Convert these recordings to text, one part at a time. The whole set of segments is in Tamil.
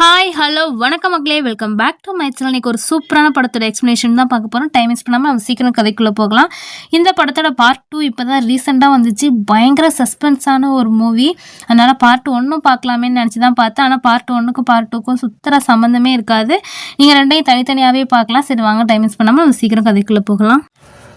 ஹாய் ஹலோ வணக்கம் மக்களே. Welcome back to my channel இன்னைக்கு ஒரு சூப்பரான படத்தோட எக்ஸ்ப்ளனேஷன் தான் பார்க்க போகிறோம் டைம் வேஸ்ட் பண்ணாமல் நம்ம சீக்கிரம் கதைக்குள்ளே போகலாம். இந்த படத்தோட பார்ட் டூ இப்போ தான் ரீசெண்டாக வந்துச்சு. பயங்கர சஸ்பென்ஸான ஒரு மூவி அதனால் பார்ட் ஒன்றும் பார்க்கலாமேன்னு நினச்சி தான் பார்த்தேன். ஆனால் பார்ட் ஒன்றுக்கும் பார்ட் டூக்கும் சுத்தர சம்மந்தமே இருக்காது. நீங்கள் ரெண்டையும் தனித்தனியாகவே பார்க்கலாம். சரி வாங்க டைம் வேஸ்ட் பண்ணாமல் நம்ம சீக்கிரம் கதைக்குள்ளே போகலாம்.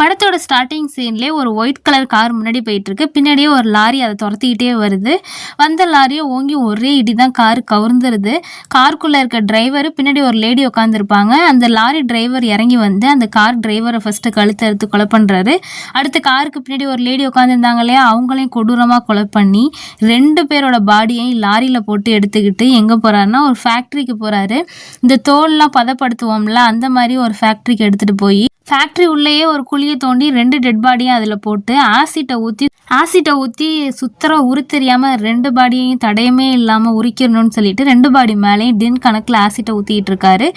படத்தோட ஸ்டார்டிங் சீன்லேயே ஒரு ஒயிட் கலர் கார் முன்னாடி போயிட்டு இருக்கு பின்னாடியே ஒரு லாரி அதை துரத்திக்கிட்டே வருது. வந்த லாரியை ஓங்கி ஒரே இடி தான் கார் கவுர்ந்துருது காருக்குள்ளே இருக்க டிரைவர் பின்னாடி ஒரு லேடி உட்காந்துருப்பாங்க அந்த லாரி டிரைவர் இறங்கி வந்து அந்த கார் டிரைவரை ஃபஸ்ட்டு கழுத்து அறுத்து கொலை பண்ணுறாரு அடுத்து காருக்கு பின்னாடி ஒரு லேடி உட்காந்துருந்தாங்க இல்லையா? அவங்களையும் கொடூரமாக கொலை பண்ணி ரெண்டு பேரோட பாடியையும் லாரியில் போட்டு எடுத்துக்கிட்டு எங்கே போகிறாருன்னா ஒரு ஃபேக்ட்ரிக்கு போகிறாரு இந்த தோல்லாம் பதப்படுத்துவோம்ல அந்த மாதிரி ஒரு ஃபேக்ட்ரிக்கு எடுத்துகிட்டு போய் ஃபேக்ட்ரி உள்ளேயே ஒரு குழியை தோண்டி ரெண்டு டெட் பாடியும் அதில் போட்டு ஆசிட்டை ஊற்றி ஆசிட்டை ஊற்றி சுத்தர உரு தெரியாமல் ரெண்டு பாடியையும் தடையுமே இல்லாமல் உரிக்கணும்னு சொல்லிட்டு ரெண்டு பாடி மேலேயும் டின் கணக்கில் ஆசிட்டை ஊற்றிட்டு இருக்காரு.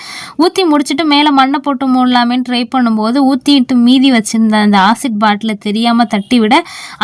ஊற்றி முடிச்சுட்டு மேலே மண்ணை போட்டு மூடலாமேன்னு ட்ரை பண்ணும்போது ஊற்றிட்டு மீதி வச்சிருந்த அந்த ஆசிட் பாட்டிலை தெரியாமல் தட்டி விட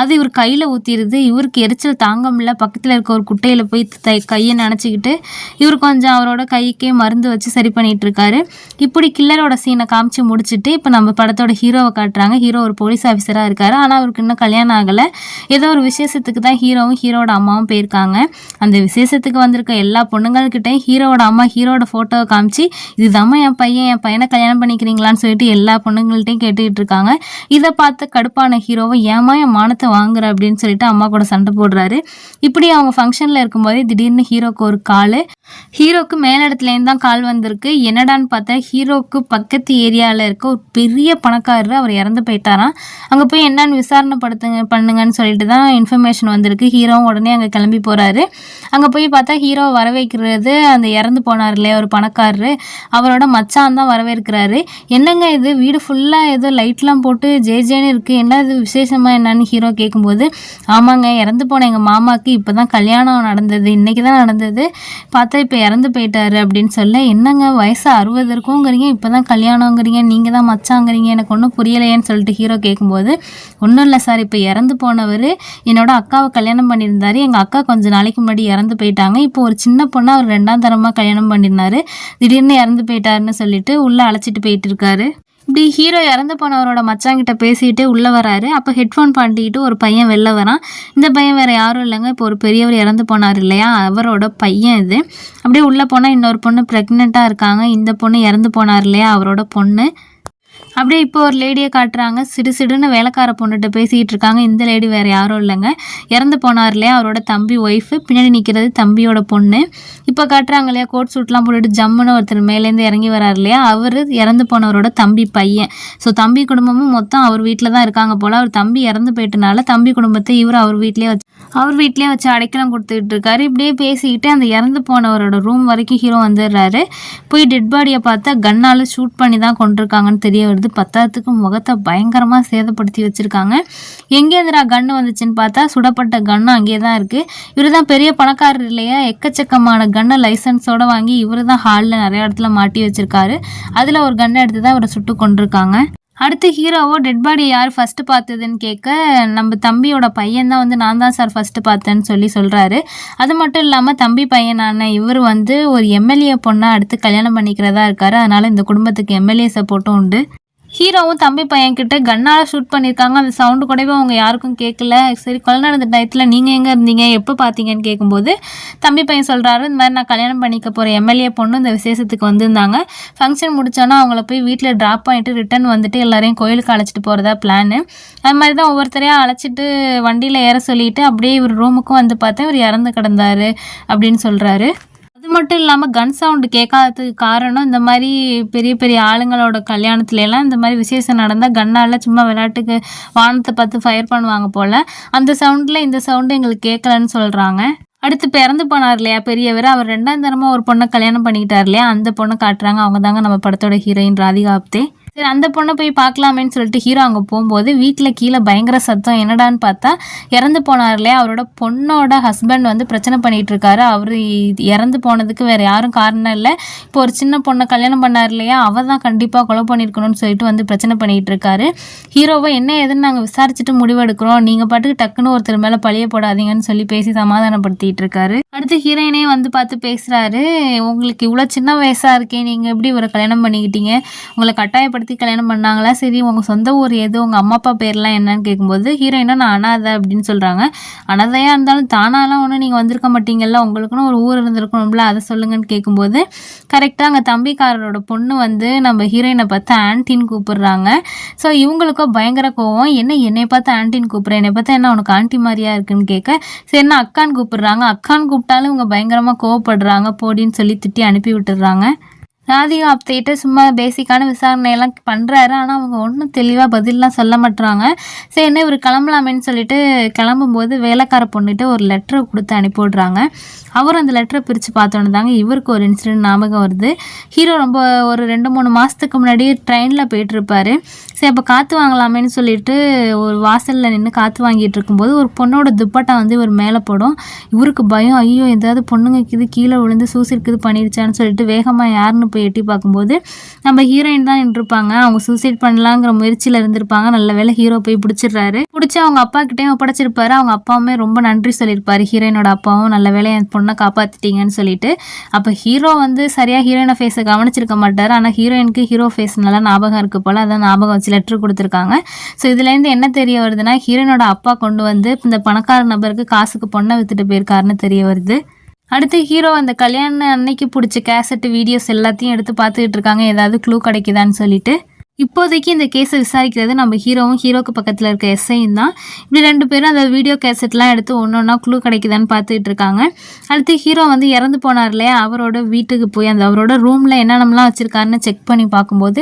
அது இவர் கையில் ஊற்றிடுது இவருக்கு எரிச்சல் தாங்க முடியல. பக்கத்தில் இருக்க ஒரு குட்டையில் போய் தை கையை நினச்சிக்கிட்டு இவர் கொஞ்சம் அவரோட கைக்கே மருந்து வச்சு சரி பண்ணிட்டு இருக்காரு. இப்படி கில்லரோட சீனை காமிச்சு முடிச்சுட்டு இப்போ நம்ம படத்தோட ஹீரோவை காட்டுறாங்க. ஹீரோ ஒரு போலீஸ் ஆஃபீஸராக இருக்காரு. ஆனால் அவருக்கு இன்னும் கல்யாணம் ஆகலை. ஏதோ ஒரு விசேஷத்துக்கு தான் ஹீரோவும் ஹீரோட அம்மாவும் போயிருக்காங்க. அந்த விசேஷத்துக்கு வந்திருக்க எல்லா பொண்ணுங்கள்கிட்டையும் ஹீரோட அம்மா ஹீரோட ஃபோட்டோவை காமிச்சு இதுதாம்மா என் பையன் என் பையனை கல்யாணம் பண்ணிக்கிறீங்களான்னு சொல்லிட்டு எல்லா பொண்ணுங்கள்ட்டையும் கேட்டுக்கிட்டு இருக்காங்க. இதை பார்த்து கடுப்பான ஹீரோவை ஏமா என் மானத்தை வாங்குற? அப்படின்னு சொல்லிட்டு அம்மா கூட சண்டை போடுறாரு. இப்படி அவங்க ஃபங்க்ஷனில் இருக்கும்போதே திடீர்னு ஹீரோக்கு ஒரு காலு. ஹீரோக்கு மேலிடத்துலேருந்து தான் கால் வந்திருக்கு. என்னடான்னு பார்த்தா ஹீரோக்கு பக்கத்து ஏரியாவில் இருக்க ஒரு பெரிய பணக்காரர் அவர் இறந்து போயிட்டாராம். அங்கே போய் என்னன்னு விசாரணை படுத்துங்க பண்ணுங்கன்னு சொல்லிட்டு தான் இன்ஃபர்மேஷன் வந்திருக்கு. ஹீரோவும் உடனே அங்கே கிளம்பி போகிறாரு அங்கே போய் பார்த்தா ஹீரோ வரவேற்கிறது அந்த இறந்து போனார் இல்லையா ஒரு பணக்காரரு. அவரோட மச்சான் தான் வரவேற்கிறாரு. என்னங்க இது? வீடு ஃபுல்லாக ஏதோ லைட்லாம் போட்டு ஜே ஜேன்னு இருக்குது என்ன இது விசேஷமாக என்னன்னு ஹீரோ கேட்கும்போது ஆமாங்க இறந்து போன எங்கள் மாமாவுக்கு இப்போ தான் கல்யாணம் நடந்தது. இன்றைக்கி தான் நடந்தது. பார்த்தா இப்போ இறந்து போயிட்டாரு அப்படின்னு சொல்ல என்னங்க வயசு அறுபது இருக்குங்கிறீங்க இப்போ தான் கல்யாணங்கிறீங்க நீங்கள் தான் மச்சாங்கிறீங்க எனக்கு ஒன்றும் புரியலையேன்னு சொல்லிட்டு ஹீரோ கேட்கும்போது ஒன்றும் இல்லை சார் இப்போ இறந்து போனவர் என்னோட அக்காவை கல்யாணம் பண்ணியிருந்தாரு எங்கள் அக்கா கொஞ்சம் நாளைக்கு முன்னாடி இறந்து போயிட்டாங்க இப்போ ஒரு சின்ன பொண்ணை அவர் ரெண்டாம் தரமாக கல்யாணம் பண்ணியிருந்தாரு திடீர்னு இறந்து போயிட்டாருன்னு சொல்லிட்டு உள்ளே அழைச்சிட்டு போயிட்டு இருக்காரு. இப்படி ஹீரோ இறந்து போனவரோட மச்சாங்கிட்ட பேசிட்டு உள்ளே வராரு. அப்போ ஹெட்ஃபோன் பாண்டிக்கிட்டு ஒரு பையன் வெளில வரான். இந்த பையன் வேறு யாரும் இல்லைங்க. இப்போ ஒரு பெரியவர் இறந்து போனார் இல்லையா? அவரோட பையன் இது. அப்படியே உள்ளே போனால் இன்னொரு பொண்ணு ப்ரெக்னெண்ட்டாக இருக்காங்க. இந்த பொண்ணு இறந்து போனார் இல்லையா? அவரோட பொண்ணு. அப்படியே இப்போ ஒரு லேடியை காட்டுறாங்க. சிடு சிடுன்னு வேலைக்கார பொண்ணுகிட்ட பேசிக்கிட்டு இருக்காங்க. இந்த லேடி வேறு யாரும் இல்லைங்க. இறந்து போனார் இல்லையா? அவரோட தம்பி ஒய்ஃபு பின்னாடி நிற்கிறது தம்பியோட பொண்ணு. இப்போ காட்டுறாங்க இல்லையா? கோட் சூட்லாம் போட்டுட்டு ஜம்முன்னு ஒருத்தர் மேலேருந்து இறங்கி வரார் இல்லையா? அவர் இறந்து போனவரோட தம்பி பையன். ஸோ தம்பி குடும்பமும் மொத்தம் அவர் வீட்டில் தான் இருக்காங்க போல். அவர் தம்பி இறந்து போயிட்டனால தம்பி குடும்பத்தை இவர் அவர் வீட்லேயே வச்சு அவர் வீட்லேயே வச்சு அடைக்கலம் கொடுத்துட்டு இருக்காரு. இப்படியே பேசிக்கிட்டு அந்த இறந்து போனவரோட ரூம் வரைக்கும் ஹீரோ வந்துடுறாரு. போய் டெட் பாடியை பார்த்தா கண்ணால் ஷூட் பண்ணி தான் கொண்டிருக்காங்கன்னு தெரிய வருது. பத்தாயிரத்துக்கு முகத்தை பயங்கரமாக சேதப்படுத்தி வச்சுருக்காங்க. எங்கேருந்துடா கன்று வந்துச்சுன்னு பார்த்தா சுடப்பட்ட கன்று அங்கேயே தான் இருக்குது இவர் தான் பெரிய பணக்காரர் இல்லையா? எக்கச்சக்கமான கன்னை லைசன்ஸோடு வாங்கி இவர் தான் ஹாலில் நிறைய இடத்துல மாட்டி வச்சுருக்காரு. அதில் ஒரு கன்னை எடுத்து தான் இவரை சுட்டு கொண்டிருக்காங்க அடுத்து ஹீரோவோ டெட் பாடி யார் ஃபஸ்ட்டு பார்த்ததுன்னு கேட்க நம்ம தம்பியோட பையன் தான் வந்து நான் தான் சார் ஃபஸ்ட்டு பார்த்தேன்னு சொல்லி சொல்கிறாரு அது மட்டும் இல்லாமல் தம்பி பையனான இவர் வந்து ஒரு எம்எல்ஏ பொண்ணாக அடுத்து கல்யாணம் பண்ணிக்கிறதா இருக்காரு. அதனால் இந்த குடும்பத்துக்கு எம்எல்ஏ சப்போர்ட்டும் உண்டு. ஹீரோவும் தம்பி பையன் கிட்ட கண்ணால் ஷூட் பண்ணியிருக்காங்க அந்த சவுண்டு கூடவே அவங்க யாருக்கும் கேட்கல சரி கொலை நடந்த டயத்தில் நீங்கள் எங்கே இருந்தீங்க? எப்போ பார்த்தீங்கன்னு கேட்கும்போது தம்பி பையன் சொல்கிறாரு இந்த மாதிரி நான் கல்யாணம் பண்ணிக்க போகிற எம்எல்ஏ பொண்ணு இந்த விசேஷத்துக்கு வந்திருந்தாங்க. ஃபங்க்ஷன் முடித்தோன்னா அவங்கள போய் வீட்டில் ட்ராப் பண்ணிட்டு ரிட்டன் வந்துட்டு எல்லாரையும் கோயிலுக்கு அழைச்சிட்டு போகிறதா பிளான் அது மாதிரி தான் ஒவ்வொருத்தரையும் அழைச்சிட்டு வண்டியில் ஏற சொல்லிட்டு அப்படியே இவர் ரூமுக்கும் வந்து பார்த்தேன் இவர் இறந்து கிடந்தாரு அப்படின்னு சொல்கிறாரு அது மட்டும் இல்லாமல் கன் சவுண்டு கேட்காததுக்கு காரணம் இந்த மாதிரி பெரிய பெரிய ஆளுங்களோட கல்யாணத்துல எல்லாம் இந்த மாதிரி விசேஷம் நடந்தால் கண்ணால் சும்மா விளையாட்டுக்கு வானத்தை பார்த்து ஃபயர் பண்ணுவாங்க போல். அந்த சவுண்டில் இந்த சவுண்டு எங்களுக்கு கேட்கலன்னு சொல்கிறாங்க அடுத்து பிறந்து போனார் இல்லையா பெரியவர்? அவர் ரெண்டாம் தரமாக ஒரு பொண்ணை கல்யாணம் பண்ணிக்கிட்டார் இல்லையா? அந்த பொண்ணை காட்டுறாங்க. அவங்க தாங்க நம்ம படத்தோட ஹீரோயின் ராதிகா ஆப்தே சரி அந்த பொண்ணை போய் பார்க்கலாமேன்னு சொல்லிட்டு ஹீரோ அங்கே போகும்போது வீட்டில் கீழே பயங்கர சத்தம் என்னடான்னு பார்த்தா இறந்து போனார் இல்லையா அவரோட பொண்ணோட ஹஸ்பண்ட் வந்து பிரச்சனை பண்ணிட்டு இருக்காரு அவர் இறந்து போனதுக்கு வேற யாரும் காரணம் இல்லை. இப்போ ஒரு சின்ன பொண்ணை கல்யாணம் பண்ணார் இல்லையா அவர் தான் கண்டிப்பாக கொலை பண்ணியிருக்கணும்னு சொல்லிட்டு வந்து பிரச்சனை பண்ணிட்டு இருக்காரு ஹீரோவை என்ன ஏதுன்னு நாங்கள் விசாரிச்சுட்டு முடிவெடுக்கிறோம். நீங்கள் பாட்டுக்கு டக்குன்னு ஒருத்தர் மேலே பழிய போடாதீங்கன்னு சொல்லி பேசி சமாதானப்படுத்திட்டு இருக்காரு அடுத்து ஹீரோயினே வந்து பார்த்து பேசுகிறாரு உங்களுக்கு இவ்வளோ சின்ன வயசாக இருக்கே நீங்கள் எப்படி இவரை கல்யாணம் பண்ணிக்கிட்டீங்க? உங்களை படுத்தி கல்யாணம் பண்ணாங்களா? சரி உங்கள் சொந்த ஊர் எது? உங்கள் அம்மா அப்பா பேர்லாம் என்னன்னு கேட்கும்போது ஹீரோயினா நான் அனாதை அப்படின்னு சொல்கிறாங்க அனாதையாக இருந்தாலும் தானாலாம் ஒன்றும் நீங்கள் வந்திருக்க மாட்டீங்கல்ல உங்களுக்குன்னு ஒரு ஊர் இருந்திருக்கணும்ல அதை சொல்லுங்கன்னு கேட்கும்போது கரெக்டாக அங்கே தம்பிக்காரரோட பொண்ணு வந்து நம்ம ஹீரோயினை பார்த்து ஆன்டின்னு கூப்பிடுறாங்க. ஸோ இவங்களுக்கும் பயங்கர கோவம். என்ன என்னை பார்த்து ஆன்டின்னு கூப்பிட்றேன் என்னை பார்த்தா என்ன உனக்கு ஆன்டி மாதிரியா இருக்குன்னு கேட்க சரி என்ன அக்கான்னு கூப்பிடுறாங்க. அக்கான்னு கூப்பிட்டாலும் இவங்க பயங்கரமாக கோவப்படுறாங்க. போடின்னு சொல்லி திட்டி அனுப்பி விட்டுடுறாங்க. ராதிகா அப்தேட்டு சும்மா பேசிக்கான விசாரணையெல்லாம் பண்ணுறாரு ஆனால் அவங்க ஒன்றும் தெளிவாக பதிலெலாம் சொல்ல மாட்டுறாங்க சரி என்ன இவர் கிளம்பலாமேன்னு சொல்லிட்டு கிளம்பும்போது வேலைக்கார பொண்ணுகிட்ட ஒரு லெட்டரை கொடுத்து அனுப்பி விட்றாங்க அவர் அந்த லெட்டரை பிரித்து பார்த்தோன்னு தாங்க இவருக்கு ஒரு இன்சிடென்ட் ஞாபகம் வருது. ஹீரோ ரொம்ப ஒரு ரெண்டு மூணு மாதத்துக்கு முன்னாடி ட்ரெயினில் போயிட்டுருப்பாரு. சரி அப்போ காற்று வாங்கலாமேன்னு சொல்லிட்டு ஒரு வாசலில் நின்று காற்று வாங்கிட்டு இருக்கும்போது ஒரு பொண்ணோட துப்பட்டா வந்து இவர் மேலே போடும். இவருக்கு பயம். ஐயோ ஏதாவது பொண்ணுங்க இது கீழே விழுந்து சூசைட் இது பண்ணிருச்சான்னு சொல்லிட்டு வேகமாக யாருன்னு போய் எட்டி பார்க்கும்போது நம்ம ஹீரோயின் தான் நின்றுருப்பாங்க அவங்க சூசைட் பண்ணலாங்கிற முயற்சியில் இருந்திருப்பாங்க. நல்ல வேளை ஹீரோ போய் பிடிச்சிடுறாரு. பிடிச்சி அவங்க அப்பா கிட்டேயும் ஒப்படைச்சிருப்பாரு. அவங்க அப்பாவுமே ரொம்ப நன்றி சொல்லியிருப்பாரு. ஹீரோயினோட அப்பாவும் நல்ல வேலை என் பொண்ணை காப்பாற்றிட்டீங்கன்னு சொல்லிட்டு. அப்போ ஹீரோ வந்து சரியாக ஹீரோயினை ஃபேஸை கவனிச்சிருக்க மாட்டார். ஆனால் ஹீரோயினுக்கு ஹீரோ ஃபேஸ் நல்லா ஞாபகம் இருக்கு போல். அதான் ஞாபகம் வச்சு லெட்ரு கொடுத்துருக்காங்க. ஸோ இதுலேருந்து என்ன தெரிய வருதுன்னா ஹீரோயினோட அப்பா கொண்டு வந்து இந்த பணக்கார நபருக்கு காசுக்கு பொண்ணை வித்துட்டு போயிருக்காருன்னு தெரிய வருது. அடுத்து ஹீரோ அந்த கல்யாண அன்னைக்கு பிடிச்ச கேசட்டு வீடியோஸ் எல்லாத்தையும் எடுத்து பார்த்துக்கிட்டு இருக்காங்க. ஏதாவது க்ளூ கிடைக்குதான்னு சொல்லிட்டு. இப்போதைக்கு இந்த கேஸை விசாரிக்கிறது நம்ம ஹீரோவும் ஹீரோக்கு பக்கத்தில் இருக்க எஸ்ஐயும் தான். இப்படி ரெண்டு பேரும் அந்த வீடியோ கேசட்லாம் எடுத்து ஒன்று ஒன்றா குழு கிடைக்குதான்னு பார்த்துட்டு இருக்காங்க. அடுத்து ஹீரோ வந்து இறந்து போனார் இல்லையா? அவரோட வீட்டுக்கு போய் அந்த அவரோட ரூமில் என்னென்னலாம் வச்சுருக்காருன்னு செக் பண்ணி பார்க்கும்போது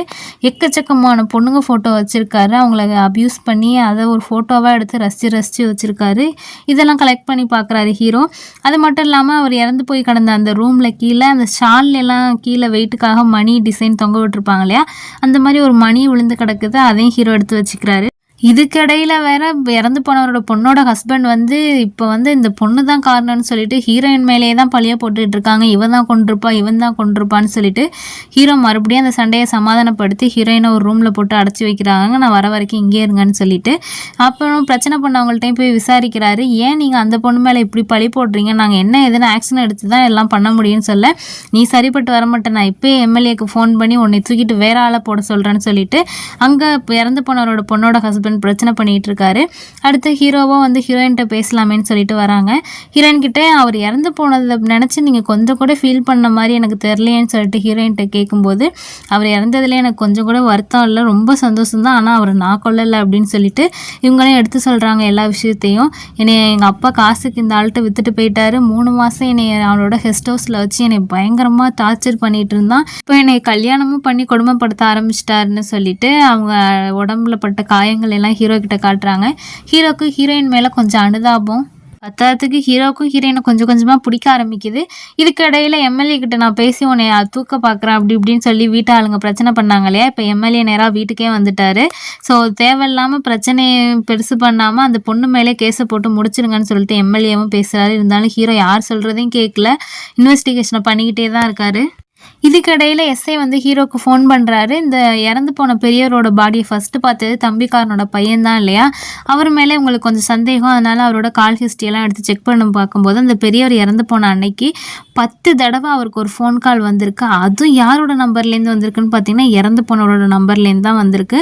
எக்கச்சக்கமான பொண்ணுங்க ஃபோட்டோ வச்சுருக்காரு. அவங்கள அப்யூஸ் பண்ணி அதை ஒரு ஃபோட்டோவாக எடுத்து ரசித்து ரசித்து வச்சுருக்காரு. இதெல்லாம் கலெக்ட் பண்ணி பார்க்குறாரு ஹீரோ. அது மட்டும் இல்லாமல் அவர் இறந்து போய் கிடந்த அந்த ரூமில் கீழே அந்த ஷால்லாம் கீழே வெயிட்டுக்காக மணி டிசைன் தொங்க விட்டுருப்பாங்க இல்லையா? அந்த மாதிரி ஒரு மணி விழுந்து கிடக்குது அதையும் ஹீரோ எடுத்து வச்சுக்கிறாரு. இதுக்கிடையில் வேற இறந்து போனவரோட பொண்ணோட ஹஸ்பண்ட் வந்து இப்போ வந்து இந்த பொண்ணு தான் காரணம்னு சொல்லிட்டு ஹீரோயின் மேலேயே தான் பழிய போட்டுட்டு இருக்காங்க. இவன் தான் கொண்டிருப்பா இவன் தான் கொண்டிருப்பான்னு சொல்லிட்டு ஹீரோ மறுபடியும் அந்த சண்டையை சமாதானப்படுத்தி ஹீரோயினை ஒரு ரூமில் போட்டு அடைச்சி வைக்கிறாங்க. நான் வர வரைக்கும் இங்கே இருங்கன்னு சொல்லிட்டு அப்புறம் பிரச்சனை பண்ணவங்கள்ட்டையும் போய் விசாரிக்கிறாரு. ஏன் நீங்கள் அந்த பொண்ணு மேலே இப்படி பழி போடுறீங்க? நாங்கள் என்ன எதுனா ஆக்ஷன் எடுத்து தான் எல்லாம் பண்ண முடியும்னு சொல்ல நீ சரிப்பட்டு வர மாட்டேன் நான் இப்போ எம்எல்ஏக்கு ஃபோன் பண்ணி உன்னை தூக்கிட்டு வேற ஆளை போட சொல்கிறேன்னு சொல்லிட்டு அங்கே இறந்து போனவரோட பொண்ணோட ஹஸ்பண்ட் பிரச்சனை பண்ணிகிட்டு இருக்காரு அடுத்து ஹீரோவும் வந்து ஹீரோயின்கிட்ட பேசலாமேன்னு சொல்லிட்டு வராங்க. ஹீரோயின் கிட்டே அவர் இறந்து போனதை நினச்சி நீங்கள் கொஞ்சம் கூட ஃபீல் பண்ண மாதிரி எனக்கு தெரிலையேன்னு சொல்லிட்டு ஹீரோயின்கிட்ட கேட்கும்போது அவர் இறந்ததுல எனக்கு கொஞ்சம் கூட வருத்தம் இல்லை ரொம்ப சந்தோஷம் தான். ஆனால் அவர் நான் கொல்லலை அப்படின்னு சொல்லிட்டு இவங்களே எடுத்து சொல்கிறாங்க எல்லா விஷயத்தையும். என்னை எங்கள் அப்பா காசுக்கு இந்த ஆள்கிட்ட வித்துட்டு போயிட்டாரு. மூணு மாதம் என்னை அவனோட கெஸ்ட் ஹவுஸில் வச்சு என்னை பயங்கரமாக டார்ச்சர் பண்ணிகிட்டு இருந்தான். இப்போ என்னை கல்யாணமும் பண்ணி கொடுமைப்படுத்த ஆரம்பிச்சிட்டாருன்னு சொல்லிட்டு அவங்க உடம்புல பட்ட காயங்கள் எல்லாம் ஹீரோ கிட்ட காட்டுறாங்க. ஹீரோக்கு ஹீரோயின் மேலே கொஞ்சம் அனுதாபம். பத்தாயிரத்துக்கு ஹீரோக்கும் ஹீரோயினை கொஞ்சம் கொஞ்சமாக பிடிக்க ஆரம்பிக்குது. இதுக்கிடையில் எம்எல்ஏ கிட்ட நான் பேசி உன்னை தூக்க பார்க்குறேன் அப்படி இப்படின்னு சொல்லி வீட்டு ஆளுங்க பிரச்சனை பண்ணாங்க இல்லையா? இப்போ எம்எல்ஏ நேராக வீட்டுக்கே வந்துட்டாரு. ஸோ தேவையில்லாமல் பிரச்சனையை பெருசு பண்ணாமல் அந்த பொண்ணு மேலே கேஸை போட்டு முடிச்சிருங்கன்னு சொல்லிட்டு எம்எல்ஏவும் பேசுகிறாரு இருந்தாலும் ஹீரோ யார் சொல்கிறதையும் கேட்கல இன்வெஸ்டிகேஷனை பண்ணிக்கிட்டே தான் இருக்காரு. இதுக்கிடையில் எஸ்ஐ வந்து ஹீரோக்கு ஃபோன் பண்ணுறாரு இந்த இறந்து போன பெரியவரோட பாடியை ஃபஸ்ட்டு பார்த்தது தம்பிக்காரனோட பையன்தான் இல்லையா? அவர் மேலே உங்களுக்கு கொஞ்சம் சந்தேகம். அதனால் அவரோட கால் ஹிஸ்ட்ரியெல்லாம் எடுத்து செக் பண்ணி பார்க்கும்போது அந்த பெரியவர் இறந்து போன அன்னைக்கு பத்து தடவை அவருக்கு ஒரு ஃபோன் கால் வந்திருக்கு. அதுவும் யாரோட நம்பர்லேருந்து வந்திருக்குன்னு பார்த்தீங்கன்னா இறந்து போனவரோட நம்பர்லேருந்து தான் வந்திருக்கு.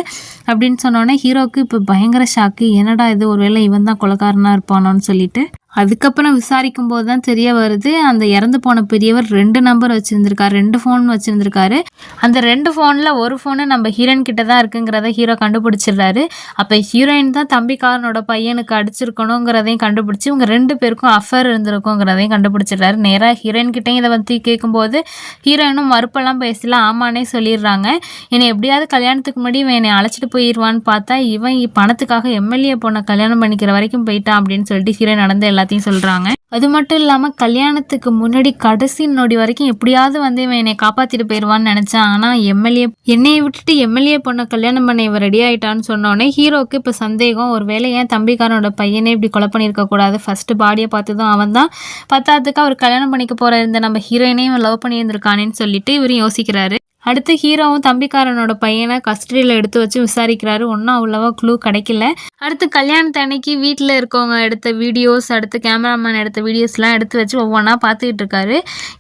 அப்படின்னு சொன்னோன்னே ஹீரோக்கு இப்போ பயங்கர ஷாக்கு என்னடா இது? ஒருவேளை இவன் தான் கொலக்காரனாக இருப்பானோன்னு சொல்லிட்டு அதுக்கப்புறம் விசாரிக்கும் போது தான் தெரிய வருது அந்த இறந்து போன பெரியவர் ரெண்டு நம்பர் வச்சுருந்துருக்காரு ரெண்டு ஃபோன் வச்சுருந்துருக்காரு. அந்த ரெண்டு ஃபோனில் ஒரு ஃபோனு நம்ம ஹீரோயின் கிட்ட தான் இருக்குங்கிறத ஹீரோ கண்டுபிடிச்சிடுறாரு. அப்போ ஹீரோயின் தான் தம்பிக்காரனோட பையனுக்கு அடிச்சிருக்கணுங்கிறதையும் கண்டுபிடிச்சி இவங்க ரெண்டு பேருக்கும் அஃபர் இருந்திருக்குங்கிறதையும் கண்டுபிடிச்சிடுறாரு. நேராக ஹீரோயின் கிட்டேயும் இதை பற்றி கேட்கும்போது ஹீரோயினும் மறுப்பெல்லாம் பேசல ஆமானே சொல்லிடுறாங்க. என்னை எப்படியாவது கல்யாணத்துக்கு முன்னாடி இவன் என்னை அழைச்சிட்டு போயிடுவான்னு பார்த்தா இவன் பணத்துக்காக எம்எல்ஏ பொண்ணை கல்யாணம் பண்ணிக்கிற வரைக்கும் போயிட்டான் அப்படின்னு சொல்லிட்டு ஹீரோயின் நடந்த எல்லாத்தையும் சொல்கிறாங்க அது மட்டும் இல்லாமல் கல்யாணத்துக்கு முன்னாடி கடைசி நொடி வரைக்கும் எப்படியாவது வந்து இவன் என்னை காப்பாற்றிட்டு போயிடுவான்னு நினச்சான் ஆனால் எம்எல்ஏ என்னையை விட்டுட்டு எம்எல்ஏ பொண்ணை கல்யாணம் பண்ண இவன் ரெடி ஆயிட்டான்னு சொன்னோடனே ஹீரோக்கு இப்போ சந்தேகம். ஒரு வேளை ஏன் தம்பிக்காரனோட பையனே இப்படி கொலை பண்ணியிருக்க கூடாது? ஃபஸ்ட்டு பாடியை பார்த்ததும் அவன் தான். பத்தாததுக்கு அவர் கல்யாணம் பண்ணிக்க போகிற இந்த நம்ம ஹீரோயினையும் லவ் பண்ணியிருந்திருக்கானேன்னு சொல்லிட்டு இவரும் யோசிக்கிறாரு. அடுத்து ஹீரோவும் தம்பிக்காரனோட பையனை கஸ்டடியில் எடுத்து வச்சு விசாரிக்கிறாரு. ஒன்றும் அவ்வளோவா க்ளூ கிடைக்கல. அடுத்து கல்யாணத்து அன்னைக்கு வீட்டில் இருக்கவங்க எடுத்த வீடியோஸ் அடுத்து கேமராமேன் எடுத்த வீடியோஸ்லாம் எடுத்து வச்சு ஒவ்வொன்றா பார்த்துக்கிட்டு இருக்காரு.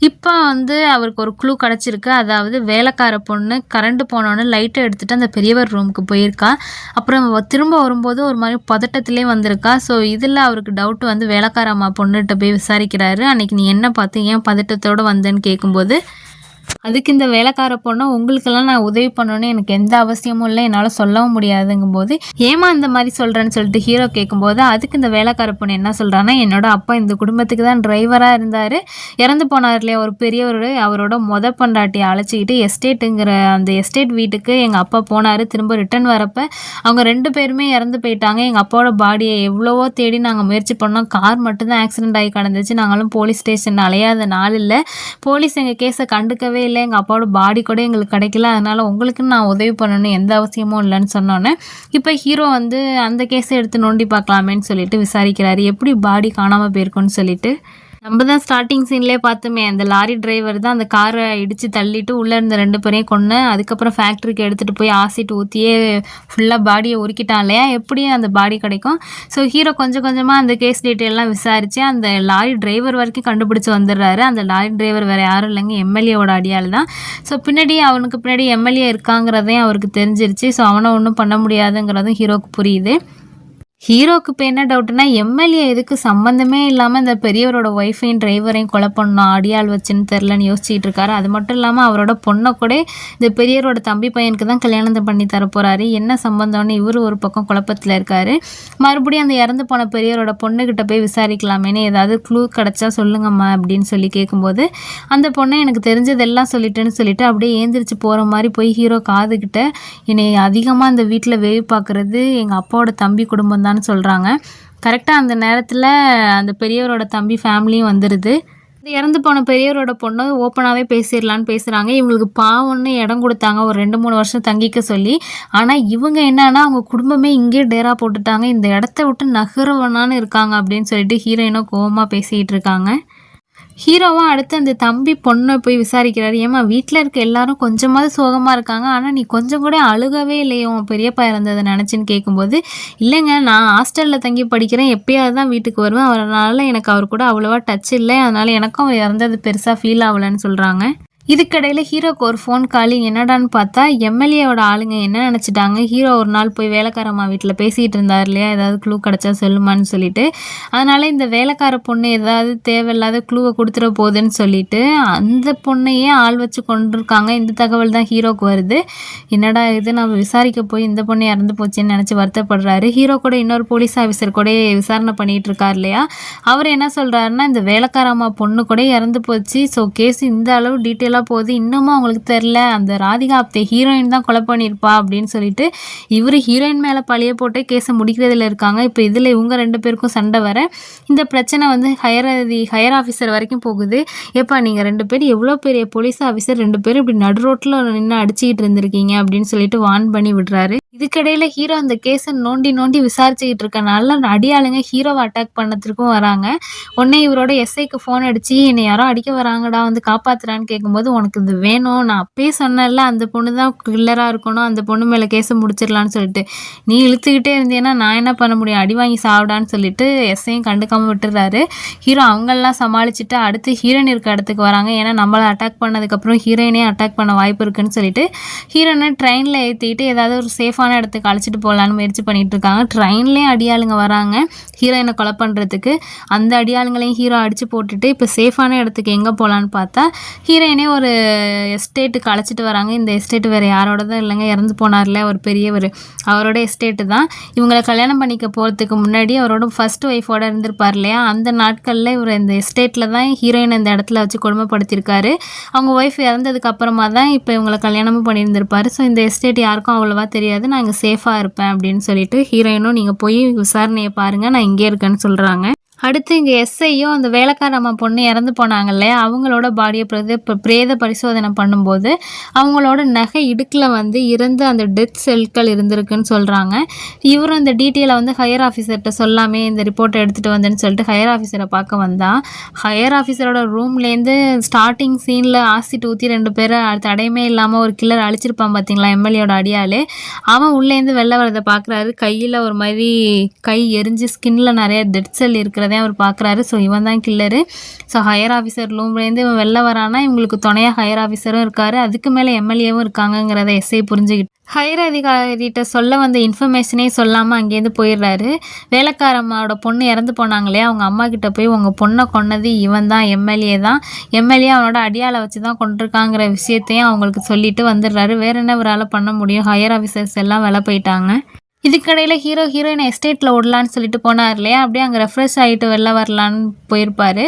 இப்போ வந்து அவருக்கு ஒரு க்ளூ கிடச்சிருக்கு. அதாவது வேலைக்கார பொண்ணு கரண்ட் போனோன்னு லைட்டை எடுத்துகிட்டு அந்த பெரியவர் ரூமுக்கு போயிருக்கா. அப்புறம் திரும்ப வரும்போது ஒரு மாதிரி பதட்டத்திலே வந்திருக்கா. ஸோ இதில் அவருக்கு டவுட் வந்து வேலைக்கார அம்மா பொண்ணுகிட்ட போய் விசாரிக்கிறாரு. அன்னைக்கு நீ என்ன பார்த்து ஏன் பதட்டத்தோடு வந்தேன்னு கேட்கும்போது அதுக்கு இந்த வேலைக்கார பொண்ணை உங்களுக்கெல்லாம் நான் உதவி பண்ணணும்னு எனக்கு எந்த அவசியமும் இல்லை. என்னால் சொல்லவும் முடியாதுங்கும் போது ஏமா இந்த மாதிரி சொல்கிறேன்னு சொல்லிட்டு ஹீரோ கேட்கும்போது அதுக்கு இந்த வேலைக்கார பொண்ணு என்ன சொல்கிறான்னா என்னோட அப்பா இந்த குடும்பத்துக்கு தான் டிரைவராக இருந்தார். இறந்து போனார் இல்லையா ஒரு பெரியவர் அவரோட மொத பொண்டாட்டியை அழைச்சிக்கிட்டு எஸ்டேட்டுங்கிற அந்த எஸ்டேட் வீட்டுக்கு எங்கள் அப்பா போனார். திரும்ப ரிட்டர்ன் வரப்போ அவங்க ரெண்டு பேருமே இறந்து போயிட்டாங்க. எங்கள் அப்பாவோட பாடியை எவ்வளவோ தேடி நாங்கள் முயற்சி பண்ணோம். கார் மட்டும்தான் ஆக்சிடென்ட் ஆகி கிடந்துச்சு. நாங்களும் போலீஸ் ஸ்டேஷன் அலையாத நாள் இல்லை. போலீஸ் எங்கள் கேஸை கண்டுக்கவே இல்லை. எங்கள் அப்பாவோட பாடி கூட எங்களுக்கு கிடைக்கல. அதனால் உங்களுக்குன்னு நான் உதவி பண்ணணும். எந்த அவசியமும் இல்லைன்னு சொன்னோன்னே இப்போ ஹீரோ வந்து அந்த கேஸை எடுத்து நோண்டி பார்க்கலாமேன்னு சொல்லிட்டு விசாரிக்கிறாரு. எப்படி பாடி காணாமல் போயிருக்குன்னு சொல்லிட்டு. நம்ம தான் ஸ்டார்டிங் சீன்லேயே பார்த்துமே அந்த லாரி டிரைவர் தான் அந்த காரை இடித்து தள்ளிட்டு உள்ளே இருந்த ரெண்டு பேரையும் கொண்டு அதுக்கப்புறம் ஃபேக்ட்ரிக்கு எடுத்துகிட்டு போய் ஆசிட் ஊற்றியே ஃபுல்லாக பாடியை உருக்கிட்டான் இல்லையா? எப்படியும் அந்த பாடி கிடைக்கும். ஸோ ஹீரோ கொஞ்சம் கொஞ்சமாக அந்த கேஸ் டீட்டெயிலாம் விசாரித்து அந்த லாரி டிரைவர் வரைக்கும் கண்டுபிடிச்சி வந்துடுறாரு. அந்த லாரி டிரைவர் வேறு யாரும் இல்லைங்க எம்எல்ஏவோட அடியாள் தான். ஸோ பின்னாடி அவனுக்கு பின்னாடி எம்எல்ஏ இருக்காங்கிறதையும் அவருக்கு தெரிஞ்சிருச்சு. ஸோ அவனை ஒன்றும் பண்ண முடியாதுங்கிறதும் ஹீரோக்கு புரியுது. ஹீரோக்கு இப்போ என்ன டவுட்னா எம்எல்ஏ எதுக்கு சம்மந்தமே இல்லாமல் இந்த பெரியவரோட ஒய்ஃபையும் டிரைவரையும் கொலை பண்ணோம் அடியால் வச்சுன்னு தெரிலன்னு யோசிச்சுட்டு இருக்காரு. அது மட்டும் இல்லாமல் அவரோட பொண்ணை கூட இந்த பெரியவரோட தம்பி பையனுக்கு தான் கல்யாணத்தை பண்ணி தரப்போகிறாரு என்ன சம்பந்தம்னு இவர் ஒரு பக்கம் குழப்பத்தில் இருக்காரு. மறுபடியும் அந்த இறந்து போன பெரியவரோட பொண்ணுக்கிட்ட போய் விசாரிக்கலாமேன்னு ஏதாவது க்ளூ கிடச்சா சொல்லுங்கம்மா அப்படின்னு சொல்லி கேட்கும்போது அந்த பொண்ணை எனக்கு தெரிஞ்சதெல்லாம் சொல்லிட்டேன்னு சொல்லிட்டு அப்படியே ஏந்திரிச்சு போகிற மாதிரி போய் ஹீரோ காதுகிட்ட என்னை அதிகமாக அந்த வீட்டில் வேவு பார்க்குறது எங்கள் அப்பாவோட தம்பி குடும்பம் தான் சொல்கிறாங்க கரெக்டாக அந்த நேரத்தில் அந்த பெரியவரோட தம்பி ஃபேமிலியும் வந்துடுது இந்த இறந்து போன பெரியவரோட பொண்ணு ஓப்பனாகவே பேசிடலான்னு பேசுகிறாங்க இவங்களுக்கு பாவம்னு இடம் கொடுத்தாங்க. ஒரு ரெண்டு மூணு வருஷம் தங்கிக்க சொல்லி. ஆனால் இவங்க என்னன்னா அவங்க குடும்பமே இங்கே டேரா போட்டுட்டாங்க. இந்த இடத்த விட்டு நகரவனான்னு இருக்காங்க அப்படின்னு சொல்லிட்டு ஹீரோயினும் கோவமாக பேசிகிட்டு இருக்காங்க. ஹீரோவாக அடுத்து அந்த தம்பி பொண்ணை போய் விசாரிக்கிறாரு. ஏமா வீட்டில் இருக்க எல்லாரும் கொஞ்சமாவது சோகமாக இருக்காங்க. ஆனால் நீ கொஞ்சம் கூட அழுகவே இல்லையே உன் பெரியப்பா இறந்ததை நினச்சின்னு கேட்கும்போது இல்லைங்க நான் ஹாஸ்டலில் தங்கி படிக்கிறேன். எப்பயாவது தான் வீட்டுக்கு வருவேன். அதனால் எனக்கு அவர் கூட அவ்வளோவா டச் இல்லை. அதனால் எனக்கும் அவர் இறந்தது பெருசாக ஃபீல் ஆகலைன்னு சொல்கிறாங்க இதுக்கடையில் ஹீரோக்கு ஒரு ஃபோன் காலி என்னடான்னு பார்த்தா எம்எல்ஏவோட ஆளுங்க என்ன நினச்சிட்டாங்க? ஹீரோ ஒரு நாள் போய் வேலைக்காரம்மா வீட்டில் பேசிகிட்டு இருந்தார் இல்லையா? ஏதாவது க்ளூ கிடச்சா சொல்லுமான்னு சொல்லிட்டு அதனால் இந்த வேலைக்கார பொண்ணு ஏதாவது தேவையில்லாத க்ளூவை கொடுத்துட போகுதுன்னு சொல்லிட்டு அந்த பொண்ணையே ஆள் வச்சு கொண்டிருக்காங்க. இந்த தகவல் தான் ஹீரோக்கு வருது. என்னடா இது? நம்ம விசாரிக்க போய் இந்த பொண்ணு இறந்து போச்சுன்னு நினச்சி வருத்தப்படுறாரு. ஹீரோ கூட இன்னொரு போலீஸ் ஆஃபீஸர் கூட விசாரணை பண்ணிகிட்டு இருக்கார் இல்லையா? அவர் என்ன சொல்கிறாருன்னா இந்த வேலைக்காரம்மா பொண்ணு கூட இறந்து போச்சு. ஸோ கேஸ் இந்த அளவு டீட்டெயிலாக போகுது இன்னமும் அவங்களுக்கு தெரில அந்த ராதிகா அப்தே ஹீரோயின் தான் கொலை பண்ணியிருப்பா அப்படின்னு சொல்லிட்டு இவர் ஹீரோயின் மேலே பழைய போட்டே கேஸை முடிக்கிறதுல இருக்காங்க. இப்போ இதில் இவங்க ரெண்டு பேருக்கும் சண்டை வர இந்த பிரச்சனை வந்து ஹையர் அதி ஹையர் ஆஃபீஸர் வரைக்கும் போகுது. ஏப்பா நீங்கள் ரெண்டு பேரும் எவ்வளோ பெரிய போலீஸ் ஆஃபீஸர் ரெண்டு பேரும் இப்படி நடு ரோட்டில் நின்று அடிச்சுக்கிட்டு இருந்திருக்கீங்க அப்படின்னு சொல்லிட்டு வான் பண்ணி விடுறாரு. இதுக்கிடையில் ஹீரோ அந்த கேஸை நோண்டி நோண்டி விசாரிச்சுக்கிட்டு இருக்கனால அடியாளுங்க ஹீரோவை அட்டாக் பண்ணதுக்கும் வராங்க. உடனே இவரோட எஸ்ஐக்கு ஃபோன் அடித்து என்னை யாரோ அடிக்க வராங்கடா வந்து காப்பாத்துறான்னு கேட்கும்போது உனக்கு இது வேணும் நான் அப்பயே சொன்னேன்ல அந்த பொண்ணு தான் கில்லராக இருக்கணும் அந்த பொண்ணு மேலே கேஸை முடிச்சிடலான்னு சொல்லிட்டு. நீ இழுத்துக்கிட்டே இருந்தீங்கன்னா நான் என்ன பண்ண முடியும்? அடி வாங்கி சாப்பிடான்னு சொல்லிட்டு எஸ்ஐயும் கண்டுக்காமல் விட்டுறாரு. ஹீரோ அவங்கெல்லாம் சமாளிச்சுட்டு அடுத்து ஹீரோயின் இருக்க இடத்துக்கு வராங்க. ஏன்னா நம்மளை அட்டாக் பண்ணதுக்கப்புறம் ஹீரோயினே அட்டாக் பண்ண வாய்ப்பு இருக்குன்னு சொல்லிட்டு ஹீரோனை ட்ரெயினில் ஏற்றிட்டு ஏதாவது ஒரு சேஃபான இடத்துக்கு அழைச்சிட்டு போகலான்னு முயற்சி பண்ணிட்டு இருக்காங்க. ட்ரெயின்லேயும் அடியாளுங்க வராங்க. ஹீரோயினை கொலை பண்ணுறதுக்கு அந்த அடியாளுங்களையும் ஹீரோ அடித்து போட்டுட்டு இப்போ சேஃபான இடத்துக்கு எங்கே போகலான்னு பார்த்தா ஹீரோயினே ஒரு எஸ்டேட்டுக்கு அழைச்சிட்டு வராங்க. இந்த எஸ்டேட் வேறு யாரோட தான் இல்லைங்க. இறந்து போனார்ல. ஒரு பெரியவர் அவரோட எஸ்டேட்டு தான். இவங்களை கல்யாணம் பண்ணிக்க போகிறதுக்கு முன்னாடி அவரோட ஃபர்ஸ்ட் ஒய்ஃபோட இருந்திருப்பார் இல்லையா? அந்த நாட்களில் இவர் இந்த எஸ்டேட்டில் தான் ஹீரோயின் இந்த இடத்துல வச்சு கொடுமைப்படுத்தியிருக்காரு. அவங்க ஒய்ஃப் இறந்ததுக்கு அப்புறமா தான் இப்போ இவங்களை கல்யாணமும் பண்ணியிருந்திருப்பார். ஸோ இந்த எஸ்டேட் யாருக்கும் அவ்வளோவா தெரியாது. நான் இங்கே சேஃபாக இருப்பேன் அப்படின்னு சொல்லிட்டு ஹீரோயினும் நீங்கள் போய் விசாரணையை பாருங்கள் நான் இங்கே இருக்கேன்னு சொல்கிறாங்க அடுத்து இங்கே எஸ்ஐயும் அந்த வேலைக்காரம்மா பொண்ணு இறந்து போனாங்க இல்லையா? அவங்களோட பாடியை பிரத பிரேத பரிசோதனை பண்ணும்போது அவங்களோட நகை இடுக்கில் வந்து இறந்து அந்த டெத் செல்கள் இருந்திருக்குன்னு சொல்கிறாங்க இவரும் இந்த டீட்டெயிலை வந்து ஹையர் ஆஃபீஸர்கிட்ட சொல்லாமே இந்த ரிப்போர்ட்டை எடுத்துகிட்டு வந்தேன்னு சொல்லிட்டு ஹையர் ஆஃபீஸரை பார்க்க வந்தான். ஹையர் ஆஃபீஸரோட ரூம்லேருந்து ஸ்டார்டிங் சீனில் ஆசிட் ஊற்றி ரெண்டு பேரை தடையுமே இல்லாமல் ஒரு கில்லர் அழிச்சிருப்பான் பார்த்தீங்களா எம்எல்ஏயோட அடியாலே அவன் உள்ளேருந்து வெளில வரதை பார்க்குறாரு. கையில் ஒரு மாதிரி கை எரிஞ்சு ஸ்கின்னில் நிறைய டெட் செல் இருக்கிற இருக்கிறதே அவர் பார்க்குறாரு. ஸோ இவன் தான் கில்லரு ஸோ ஹையர் ஆஃபீஸர் ரூம்லேருந்து இவன் வெளில வரானா இவங்களுக்கு துணையாக ஹையர் ஆஃபீஸரும் இருக்கார். அதுக்கு மேலே எம்எல்ஏவும் இருக்காங்கங்கிறத எஸ்ஐ புரிஞ்சுக்கிட்டு ஹையர் அதிகாரிகிட்ட சொல்ல வந்த இன்ஃபர்மேஷனே சொல்லாமல் அங்கேருந்து போயிடுறாரு. வேலைக்காரம்மாவோட பொண்ணு இறந்து போனாங்களே அவங்க அம்மா கிட்ட போய் உங்கள் பொண்ணை கொன்னது இவன் தான். எம்எல்ஏ தான் எம்எல்ஏ அவனோட அடியாளை வச்சு தான் கொண்டிருக்காங்கிற விஷயத்தையும் அவங்களுக்கு சொல்லிட்டு வந்துடுறாரு. வேற என்ன இவரால் பண்ண முடியும்? ஹையர் ஆஃபீஸர்ஸ் எல்லாம் வேலை போயிட்டாங்க. இதுக்கடையில் ஹீரோ ஹீரோயின் எஸ்டேட்டில் விடலான்னு சொல்லிட்டு போனார் இல்லையா? அப்படியே அங்கே ரெஃப்ரெஷ் ஆகிட்டு வெளில வரலான்னு போயிருப்பார்.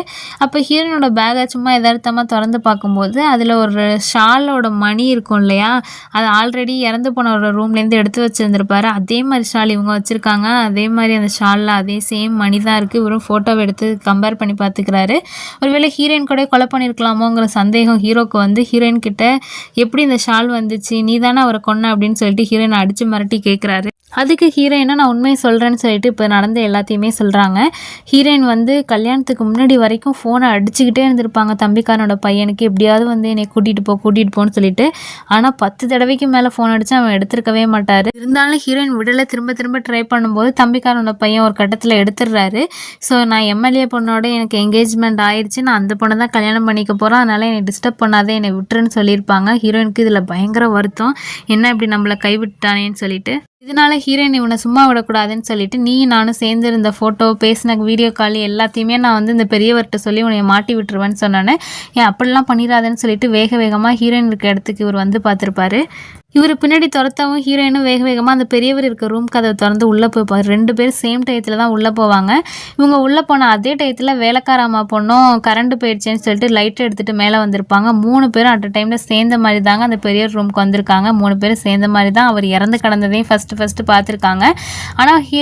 அப்போ ஹீரோயினோட பேக்கை சும்மா எதார்த்தமாக திறந்து பார்க்கும்போது அதில் ஒரு ஷாலோட மணி இருக்கும் இல்லையா? அது ஆல்ரெடி இறந்து போனவரோட ரூம்லேருந்து எடுத்து வச்சுருந்துருப்பாரு. அதே மாதிரி ஷால் இவங்க வச்சுருக்காங்க. அதே மாதிரி அந்த ஷாலில் அதே சேம் மணி தான் இருக்குது இவரும் ஃபோட்டோவை எடுத்து கம்பேர் பண்ணி பார்த்துக்கிறாரு. ஒருவேளை ஹீரோயின் கூட கொலை பண்ணியிருக்கலாமோங்கிற சந்தேகம் ஹீரோக்கு வந்து. ஹீரோயின் கிட்ட எப்படி இந்த ஷால் வந்துச்சு? நீ தானே அவரை கொன்ன? அப்படின்னு சொல்லிட்டு ஹீரோயின் அடித்து மிரட்டி கேட்குறாரு அதுக்கு ஹீரோயினை நான் உண்மையை சொல்கிறேன்னு சொல்லிட்டு இப்போ நடந்த எல்லாத்தையுமே சொல்கிறாங்க ஹீரோயின் வந்து கல்யாணத்துக்கு முன்னாடி வரைக்கும் ஃபோனை அடிச்சுக்கிட்டே இருந்திருப்பாங்க. தம்பிக்காரனோட பையனுக்கு எப்படியாவது வந்து என்னை கூட்டிகிட்டு போ கூட்டிகிட்டு போன்னு சொல்லிட்டு. ஆனால் பத்து தடவைக்கு மேலே ஃபோன் அடித்து அவன் எடுத்திருக்கவே மாட்டார். இருந்தாலும் ஹீரோயின் விடலை திரும்ப திரும்ப ட்ரை பண்ணும்போது தம்பிக்காரனோட பையன் ஒரு கட்டத்தில் எடுத்துடுறாரு. ஸோ நான் எம்எல்ஏ பொண்ணோட எனக்கு என்கேஜ்மெண்ட் ஆயிடுச்சு நான் அந்த பொண்ணை தான் கல்யாணம் பண்ணிக்க போகிறேன் அதனால் என்னை டிஸ்டர்ப் பண்ணாதே என்னை விட்டுருன்னு சொல்லியிருப்பாங்க. ஹீரோயினுக்கு இதில் பயங்கர வருத்தம். என்ன இப்படி நம்மளை கைவிட்டானேன்னு சொல்லிட்டு. இதனால ஹீரோயின் இவனை சும்மா விடக்கூடாதுன்னு சொல்லிட்டு நீ நானும் சேர்ந்துருந்த ஃபோட்டோ பேசின வீடியோ கால் எல்லாத்தையுமே நான் வந்து இந்த பெரியவர்கிட்ட சொல்லி உன்னை மாட்டி விட்டுருவேன்னு சொன்னோன்னே ஏன் அப்படிலாம் பண்ணிடாதேன்னு சொல்லிட்டு வேக வேகமாக ஹீரோயின் இருக்க இடத்துக்கு இவர் வந்து பார்த்துருப்பாரு. இவர் பின்னாடி துரத்தவும் ஹீரோயினும் வேக வேகமாக அந்த பெரியவர் இருக்க ரூம் கதவை திறந்து உள்ளே போய்ப்பார் ரெண்டு பேரும் சேம் டயத்தில் தான் உள்ளே போவாங்க. இவங்க உள்ளே போன அதே டயத்தில் வேலைக்கார அம்மா பொண்ணும் கரண்ட் போயிடுச்சேன்னு சொல்லிட்டு லைட் எடுத்துகிட்டு மேலே வந்திருப்பாங்க. மூணு பேரும் அட் டைமில் சேர்ந்த மாதிரி தாங்க அந்த பெரியவர் ரூமுக்கு வந்திருக்காங்க. மூணு பேரும் சேர்ந்த மாதிரி தான் அவர் இறந்து கிடந்ததையும் ஃபஸ்ட்டு ஃபஸ்ட்டு பார்த்துருக்காங்க. ஆனால் ஹீ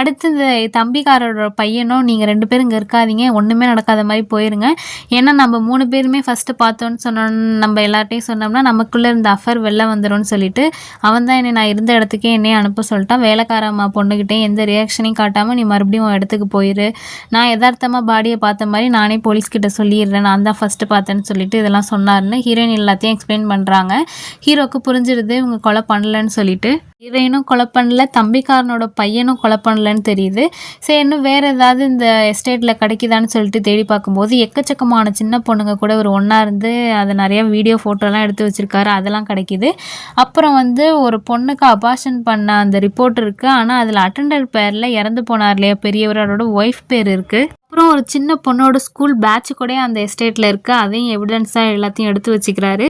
அடுத்து இந்த தம்பிக்காரோட பையனும் நீங்கள் ரெண்டு பேரும் இங்கே இருக்காதீங்க ஒன்றுமே நடக்காத மாதிரி போயிருங்க. ஏன்னா நம்ம மூணு பேருமே ஃபஸ்ட்டு பார்த்தோன்னு சொன்னோம் நம்ம எல்லார்ட்டையும் சொன்னோம்னா நமக்குள்ளே இருந்த அஃபர் வெளில வந்துடும்னு சொல்லிட்டு அவன் தான் என்னை நான் இருந்த இடத்துக்கே என்னையே அனுப்ப சொல்லிட்டான். வேலைக்கார அம்மா பொண்ணுக்கிட்டே எந்த ரியாக்ஷனையும் காட்டாமல் நீ மறுபடியும் உன் இடத்துக்கு போயிரு. நான் யதார்த்தமாக பாடியை பார்த்த மாதிரி நானே போலீஸ்கிட்ட சொல்லிடுறேன். நான் தான் ஃபஸ்ட்டு பார்த்தேன்னு சொல்லிட்டு இதெல்லாம் சொன்னார்னு ஹீரோயின் எல்லாத்தையும் எக்ஸ்பிளைன் பண்ணுறாங்க ஹீரோக்கு புரிஞ்சிருது இவங்க கொலை பண்ணலன்னு சொல்லிட்டு. ஹீரோயினும் கொலை பண்ணல தம்பிக்காரனோட பையனும் கொலை பண்ணலன்னு தெரியுது. சரி இன்னும் வேறு ஏதாவது இந்த எஸ்டேட்டில் கிடைக்குதான்னு சொல்லிட்டு தேடி பார்க்கும்போது எக்கச்சக்கமான சின்ன பொண்ணுங்க கூட ஒரு ஒன்றா இருந்து அதை நிறைய வீடியோ ஃபோட்டோலாம் எடுத்து வச்சுருக்காரு. அதெல்லாம் கிடைக்கிது. அப்புறம் வந்து ஒரு பொண்ணுக்கு அபாஷன் பண்ண அந்த ரிப்போர்ட் இருக்குது ஆனால் அதில் அட்டண்டர் பேரில் இறந்து போனார் இல்லையா பெரியவரோட ஒய்ஃப் பேர் இருக்குது அப்புறம் ஒரு சின்ன பொண்ணோட ஸ்கூல் பேட்ச் கூட அந்த எஸ்டேட்டில் இருக்குது அதையும் எவிடன்ஸாக எல்லாத்தையும் எடுத்து வச்சுக்கிறாரு.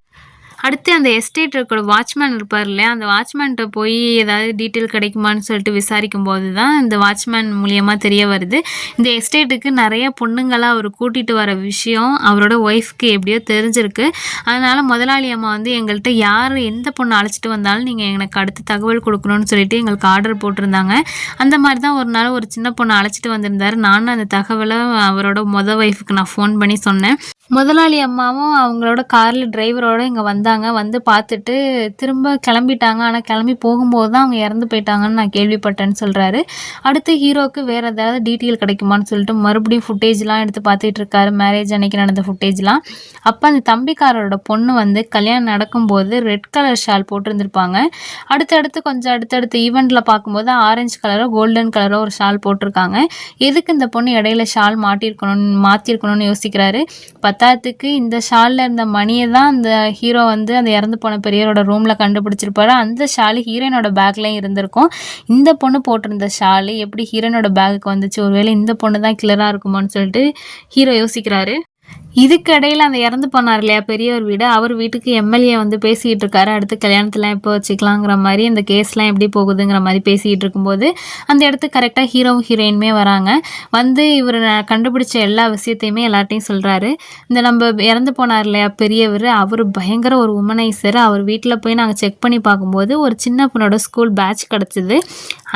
அடுத்து அந்த எஸ்டேட் இருக்கிற வாட்ச்மேன் இருப்பார் இல்லையா? அந்த வாட்ச்மேன்கிட்ட போய் ஏதாவது டீட்டெயில் கிடைக்குமான்னு சொல்லிட்டு விசாரிக்கும் போது தான் இந்த வாட்ச்மேன் மூலியமாக தெரிய வருது. இந்த எஸ்டேட்டுக்கு நிறைய பொண்ணுங்களாக அவர் கூட்டிகிட்டு வர விஷயம் அவரோட ஒய்ஃப்க்கு எப்படியோ தெரிஞ்சிருக்கு. அதனால் முதலாளி அம்மா வந்து எங்கள்கிட்ட யார் எந்த பொண்ணு அழைச்சிட்டு வந்தாலும் நீங்கள் எனக்கு அடுத்து தகவல் கொடுக்கணும்னு சொல்லிட்டு எங்களுக்கு ஆர்டர் போட்டிருந்தாங்க. அந்த மாதிரி தான் ஒரு நாள் ஒரு சின்ன பொண்ணு அழைச்சிட்டு வந்திருந்தாரு. நானும் அந்த தகவலை அவரோட மொதல் ஒய்ஃபுக்கு நான் ஃபோன் பண்ணி சொன்னேன். முதலாளி அம்மாவும் அவங்களோட காரில் டிரைவரோட இங்கே வந்தாங்க. வந்து பார்த்துட்டு திரும்ப கிளம்பிட்டாங்க. ஆனால் கிளம்பி போகும்போது தான் அவங்க இறந்து போயிட்டாங்கன்னு நான் கேள்விப்பட்டேன்னு சொல்கிறாரு அடுத்து ஹீரோக்கு வேறு ஏதாவது டீட்டெயில் கிடைக்குமான்னு சொல்லிட்டு மறுபடியும் ஃபுட்டேஜ்லாம் எடுத்து பார்த்துட்டு இருக்காரு. மேரேஜ் அன்னைக்கு நடந்த ஃபுட்டேஜ்லாம் அப்போ அந்த தம்பிக்காரோட பொண்ணு வந்து கல்யாணம் நடக்கும்போது ரெட் கலர் ஷால் போட்டிருந்துருப்பாங்க. அடுத்தடுத்து கொஞ்சம் அடுத்தடுத்து ஈவெண்ட்டில் பார்க்கும்போது ஆரஞ்சு கலரோ கோல்டன் கலரோ ஒரு ஷால் போட்டிருக்காங்க. எதுக்கு இந்த பொண்ணு இடையில ஷால் மாட்டியிருக்கணும்னு மாற்றிருக்கணும்னு யோசிக்கிறாரு. பத்தாயிரத்துக்கு இந்த ஷாலில் இருந்த மணியை தான் அந்த ஹீரோ வந்து வந்து அந்த இறந்து போன பெரியரோட ரூமில் கண்டுபிடிச்சிருப்பாரு. அந்த ஷாலு ஹீரோயினோட பேக்லேயும் இருந்திருக்கும். இந்த பொண்ணு போட்டிருந்த ஷாலு எப்படி ஹீரோயினோட பேக்குக்கு வந்துச்சு? ஒருவேளை இந்த பொண்ணு தான் கிளராக இருக்குமான்னு சொல்லிட்டு ஹீரோ யோசிக்கிறாரு. இதுக்கடையில் அந்த இறந்து போனார் இல்லையா பெரியவர் வீடு அவர் வீட்டுக்கு எம்எல்ஏ வந்து பேசிக்கிட்டு இருக்காரு. அடுத்து கல்யாணத்தெலாம் எப்போ வச்சுக்கலாங்கிற மாதிரி இந்த கேஸ்லாம் எப்படி போகுதுங்கிற மாதிரி பேசிக்கிட்டு இருக்கும்போது அந்த இடத்துக்கு கரெக்டாக ஹீரோ ஹீரோயினுமே வராங்க. வந்து இவர் கண்டுபிடிச்ச எல்லா விஷயத்தையுமே எல்லார்ட்டையும் சொல்கிறாரு இந்த நம்ம இறந்து போனார் இல்லையா பெரியவர் அவர் பயங்கர ஒரு உமனைசர் அவர் வீட்டில் போய் நாங்கள் செக் பண்ணி பார்க்கும்போது ஒரு சின்ன பொண்ணோட ஸ்கூல் பேட்ச் கிடச்சிது.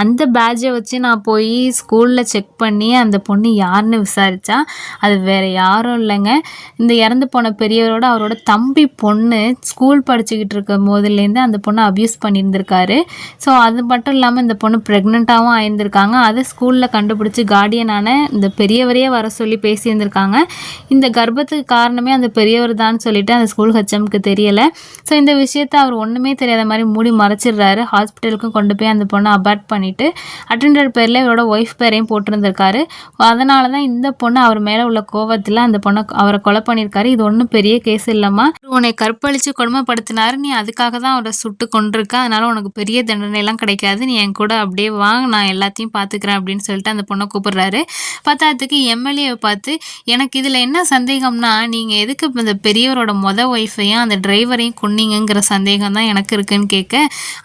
அந்த பேட்சை வச்சு நான் போய் ஸ்கூலில் செக் பண்ணி அந்த பொண்ணு யாருன்னு விசாரித்தா அது வேறு யாரும் இல்லைங்க. இந்த இறந்து போன பெரியவரோட அவரோட தம்பி பொண்ணு ஸ்கூல் படிச்சுக்கிட்டு இருக்கும் போதுலேருந்து அந்த பொண்ணை அப்யூஸ் பண்ணியிருந்திருக்காரு. ஸோ அது மட்டும் இல்லாமல் இந்த பொண்ணு ப்ரெக்னெண்ட்டாகவும் ஆயிருந்திருக்காங்க. அதை ஸ்கூலில் கண்டுபிடிச்சி கார்டியனான இந்த பெரியவரையே வர சொல்லி பேசியிருந்திருக்காங்க. இந்த கர்ப்பத்துக்கு காரணமே அந்த பெரியவர் தான் சொல்லிட்டு அந்த ஸ்கூல் ஹெச்எம்க்கு தெரியலை. ஸோ இந்த விஷயத்தை அவர் ஒன்றுமே தெரியாத மாதிரி மூடி மறைச்சிடுறாரு. ஹாஸ்பிட்டலுக்கும் கொண்டு போய் அந்த பொண்ணை அபார்ட் பண்ணிவிட்டு அட்டெண்டர் பேரில் இவரோட ஒய்ஃப் பேரையும் போட்டிருந்திருக்காரு. அதனால தான் இந்த பொண்ணு அவர் மேலே உள்ள கோவத்தில் அந்த பொண்ணை அவரை கொலை பண்ணியிருக்காரு. இது ஒன்றும் பெரிய கேஸ் இல்லைம்மா. உன்னை கற்பழித்து கொடுமைப்படுத்தினாரு நீ அதுக்காக தான் அவரை சுட்டு கொண்டிருக்க அதனால உனக்கு பெரிய தண்டனைலாம் கிடைக்காது. நீ என் கூட அப்படியே வாங்க நான் எல்லாத்தையும் பார்த்துக்கிறேன் அப்படின்னு சொல்லிட்டு அந்த பொண்ணை கூப்பிடுறாரு. பத்தாததுக்கு எம்எல்ஏவை பார்த்து எனக்கு இதில் என்ன சந்தேகம்னா நீங்கள் எதுக்கு இந்த பெரியவரோட மொத ஒய்ஃபையும் அந்த டிரைவரையும் கொன்னீங்கிற சந்தேகம் தான் எனக்கு இருக்குன்னு கேட்க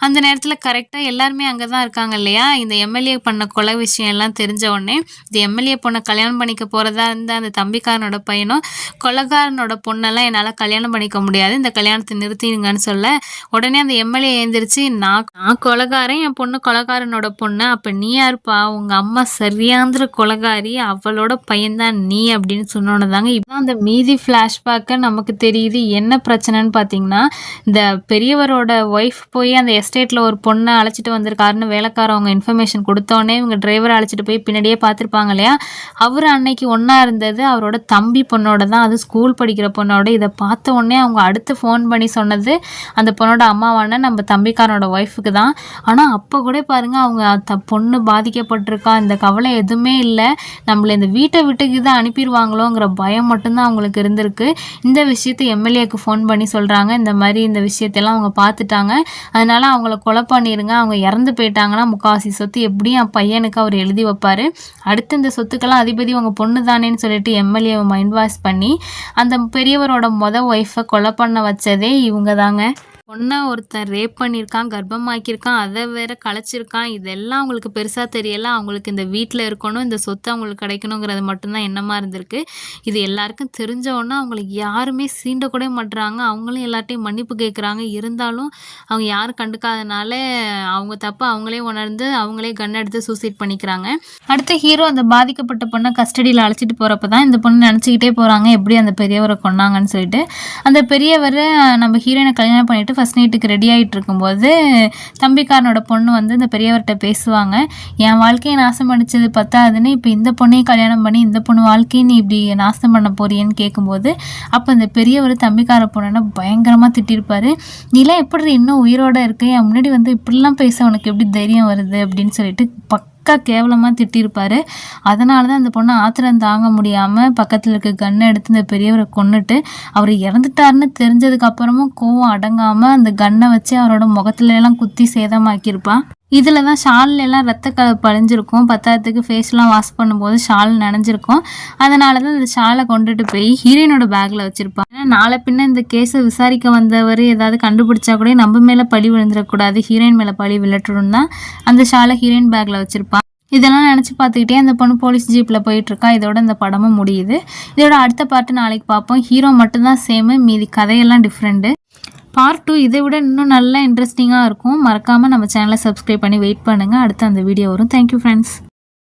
அந்த நேரத்தில் கரெக்டாக எல்லாருமே அங்கே தான் இருக்காங்க இல்லையா? இந்த எம்எல்ஏ பண்ண கொலை விஷயம் எல்லாம் தெரிஞ்ச உடனே இந்த எம்எல்ஏ பொண்ணை கல்யாணம் பண்ணிக்க போகிறதா இருந்த அந்த தம்பிக்காரனோட பையனும் கொலகாரனோட பொண்ணெல்லாம் என்னால் கல்யாணம் பண்ணிக்க முடியாது. இந்த கல்யாணத்தை நிறுத்திடுங்கன்னு சொல்ல உடனே அந்த எம்எல்ஏ எழுந்திரிச்சு நான் நான் கொலகாரன் என் பொண்ணு கொலகாரனோட பொண்ணு? அப்போ நீ யாருப்பா? உங்கள் அம்மா சரியாந்திர கொலகாரி அவளோட பையன்தான் நீ? அப்படின்னு சொன்னோன்னு தாங்க இப்போ அந்த மீதி ஃப்ளாஷ்பேக்கை நமக்கு தெரியுது. என்ன பிரச்சனைன்னு பார்த்தீங்கன்னா இந்த பெரியவரோட ஒய்ஃப் போய் அந்த எஸ்டேட்டில் ஒரு பொண்ணை அழைச்சிட்டு வந்திருக்காருன்னு வேலைக்காரவங்க இன்ஃபர்மேஷன் கொடுத்தோடனே இவங்க டிரைவரை அழைச்சிட்டு போய் பின்னாடியே பார்த்துருப்பாங்க இல்லையா? அவர் அன்னைக்கு ஒன்றா இருந்தது. அவரோட தம்பி பொண்ணோட தான் அது ஸ்கூல் படிக்கிற பொண்ணோட இதை பார்த்த உடனே அவங்க அடுத்து ஃபோன் பண்ணி சொன்னது அந்த பொண்ணோட அம்மாவான நம்ம தம்பிக்காரனோட ஒய்ஃபுக்கு தான். ஆனால் அப்போ கூட பாருங்க அவங்க த பொண்ணு பாதிக்கப்பட்டிருக்கா இந்த கவலை எதுவுமே இல்லை. நம்மளை இந்த வீட்டை விட்டுக்கு தான் அனுப்பிடுவாங்களோங்கிற பயம் மட்டும்தான் அவங்களுக்கு இருந்திருக்கு. இந்த விஷயத்தை எம்எல்ஏக்கு ஃபோன் பண்ணி சொல்கிறாங்க இந்த மாதிரி இந்த விஷயத்தெல்லாம் அவங்க பார்த்துட்டாங்க. அதனால் அவங்கள கொலை பண்ணிடுங்க அவங்க இறந்து போயிட்டாங்கன்னா முக்காவாசி சொத்து எப்படியும் என் பையனுக்கு அவர் எழுதி வைப்பார். அடுத்து இந்த சொத்துக்கெல்லாம் அதிபதி உங்கள் பொண்ணு தானேன்னு சொல்லிட்டு எம்எல்ஏவை மைண்ட் வாஷ் பண்ணி அந்த பெரியவரோட மொத ஒய்ஃபை கொலை பண்ண வச்சதே இவங்க தாங்க பொண்ணை ஒருத்தன் ரேப் பண்ணியிருக்கான் கர்ப்பமாக்கியிருக்கான் அதை வேற கலைச்சிருக்கான் இதெல்லாம் அவங்களுக்கு பெருசாக தெரியல. அவங்களுக்கு இந்த வீட்டில் இருக்கணும் இந்த சொத்து அவங்களுக்கு கிடைக்கணுங்கிறது மட்டும்தான் எண்ணமாக இருந்திருக்கு. இது எல்லாருக்கும் தெரிஞ்ச உடனே அவங்களுக்கு யாருமே சீண்டக்கூட மாட்டுறாங்க. அவங்களும் எல்லார்ட்டையும் மன்னிப்பு கேட்குறாங்க இருந்தாலும் அவங்க யாரும் கண்டுக்காதனால அவங்க தப்பு அவங்களே உணர்ந்து அவங்களே கன் எடுத்து சூசைட் பண்ணிக்கிறாங்க. அடுத்த ஹீரோ அந்த பாதிக்கப்பட்ட பொண்ணை கஸ்டடியில் அழைச்சிட்டு போகிறப்ப தான் இந்த பொண்ணு நினச்சிக்கிட்டே போகிறாங்க எப்படி அந்த பெரியவரை கொன்னாங்கன்னு சொல்லிட்டு. அந்த பெரியவரை நம்ம ஹீரோயினை கல்யாணம் பண்ணிட்டு ஃபஸ்ட் நைட்டுக்கு ரெடி ஆகிட்டு இருக்கும்போது தம்பிக்காரனோட பொண்ணு வந்து இந்த பெரியவர்கிட்ட பேசுவாங்க. என் வாழ்க்கையை நாசம் பண்ணிச்சது பத்தாதுன்னு இப்போ இந்த பொண்ணையும் கல்யாணம் பண்ணி இந்த பொண்ணு வாழ்க்கையை நீ இப்படி நாசம் பண்ண போறியன்னு கேட்கும்போது அப்போ இந்த பெரியவர் தம்பிக்கார பொண்ணுன்னா பயங்கரமாக திட்டிருப்பாரு. நீலாம் எப்படி இன்னும் உயிரோட இருக்க? என் முன்னாடி வந்து இப்படிலாம் பேச உனக்கு எப்படி தைரியம் வருது? அப்படின்னு சொல்லிட்டு பக் பக்கா கேவலமாக திட்டியிருப்பாரு அதனால தான் அந்த பொண்ணு ஆத்திரம் தாங்க முடியாமல் பக்கத்தில் இருக்க கன்னை எடுத்து இந்த பெரியவரை கொண்டுட்டு அவர் இறந்துட்டாருன்னு தெரிஞ்சதுக்கப்புறமும் கோவம் அடங்காமல் அந்த கன்னை வச்சு அவரோட முகத்துல எல்லாம் குத்தி சேதமாக்கியிருப்பான் இதில் தான் ஷால்ல ரத்த கலப்பு பழிஞ்சிருக்கும் பத்தாயிரத்துக்கு ஃபேஸ்லாம் வாஷ் பண்ணும்போது ஷால் நனைஞ்சிருக்கும். அதனால தான் இந்த ஷாலை கொண்டுட்டு போய் ஹீரோயினோட பேக்கில் வச்சுருப்பாங்க. ஏன்னா நாளை பின்ன இந்த கேஸை விசாரிக்க வந்தவர் ஏதாவது கண்டுபிடிச்சா கூட நம்ம மேலே பழி விழுந்துடக்கூடாது. ஹீரோயின் மேலே பழி விழட்டுடும் தான் அந்த ஷாலை ஹீரோயின் பேக்கில் வச்சுருப்பான் இதெல்லாம் நினச்சி பார்த்துக்கிட்டே அந்த பொண்ணு போலீஸ் ஜீப்பில் போயிட்டுருக்கா. இதோட இந்த படமும் முடியுது. இதோட அடுத்த பாட்டு நாளைக்கு பார்ப்போம். ஹீரோ மட்டும்தான் சேமு மீதி கதையெல்லாம் டிஃப்ரெண்ட்டு பார்ட் டூ இதை விட இன்னும் நல்லா இன்ட்ரெஸ்டிங்காக இருக்கும். மறக்காமல் நம்ம சேனலை சப்ஸ்கிரைப் பண்ணி வெயிட் பண்ணுங்கள் அடுத்து அந்த வீடியோ வரும். Thank you friends